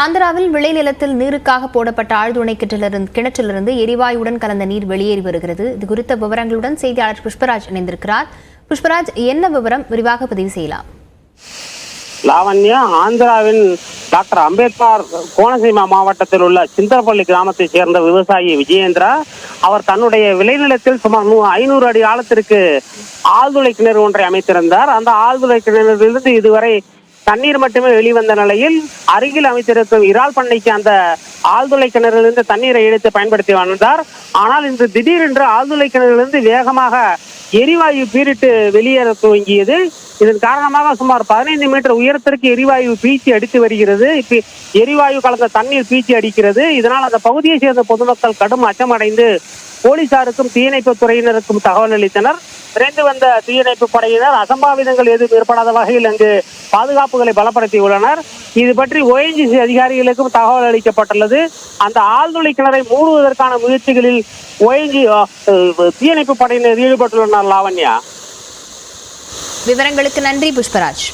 ஆந்திராவில் விளைநிலத்தில் நீருக்காக போடப்பட்ட ஆழ்துணை கிணற்றிலிருந்து கிணற்றிலிருந்து எரிவாயுடன் கலந்த நீர் வெளியேறி வருகிறது. இது குறித்த விவரங்களுடன் செய்தியாளர் புஷ்பராஜ் இணைந்திருக்கிறார். புஷ்பராஜ் என்ன விவரம்? விரிவாக பதிவு செய்யலாம். லாவண்யா ஆந்திராவின் டாக்டர் அம்பேத்கர் கோனசீமா மாவட்டத்தில் உள்ள சிந்தரப்பள்ளி கிராமத்தைச் சேர்ந்த விவசாயி விஜயேந்திரா அவர் தன்னுடைய விளைநிலத்தில் சுமார் நூ ஐநூறு அடி ஆழத்திற்கு ஆழ்துளை கிணறு ஒன்றை அமைத்திருந்தார். அந்த ஆழ்துளை கிணறிலிருந்து இதுவரை தண்ணீர் மட்டுமே வெளிவந்த நிலையில் அருகில் அமைத்திருக்கும் இறால் பண்ணைக்கு அந்த ஆழ்துளை கிணறிலிருந்து தண்ணீரை இழுத்து பயன்படுத்தி வந்தார். ஆனால் இன்று திடீரென்று ஆழ்துளை கிணறிலிருந்து வேகமாக எரிவாயு பீரிட்டு வெளியேற துவங்கியது. இதன் காரணமாக சுமார் பதினைந்து மீட்டர் உயரத்திற்கு எரிவாயு பீச்சி அடித்து வருகிறது. இப்ப எரிவாயு கலந்த தண்ணீர் பீச்சி அடிக்கிறது. இதனால் அந்த பகுதியை சேர்ந்த பொதுமக்கள் கடும் அச்சமடைந்து போலீசாருக்கும் தீயணைப்பு துறையினருக்கும் தகவல் அளித்தனர். விரைந்து வந்த தீயணைப்பு படையினர் அசம்பாவிதங்கள் எதுவும் ஏற்படாத வகையில் அங்கு பாதுகாப்புகளை பலப்படுத்தி உள்ளனர் இது பற்றி ஓஎன்ஜிசி அதிகாரிகளுக்கும் தகவல் அளிக்கப்பட்டுள்ளது. அந்த ஆழ்துளை கிணறை மூடுவதற்கான முயற்சிகளில் ஓஎன்ஜி தீயணைப்பு படையினர் ஈடுபட்டுள்ளனர் லாவண்யா. விவரங்களுக்கு நன்றி புஷ்பராஜ்.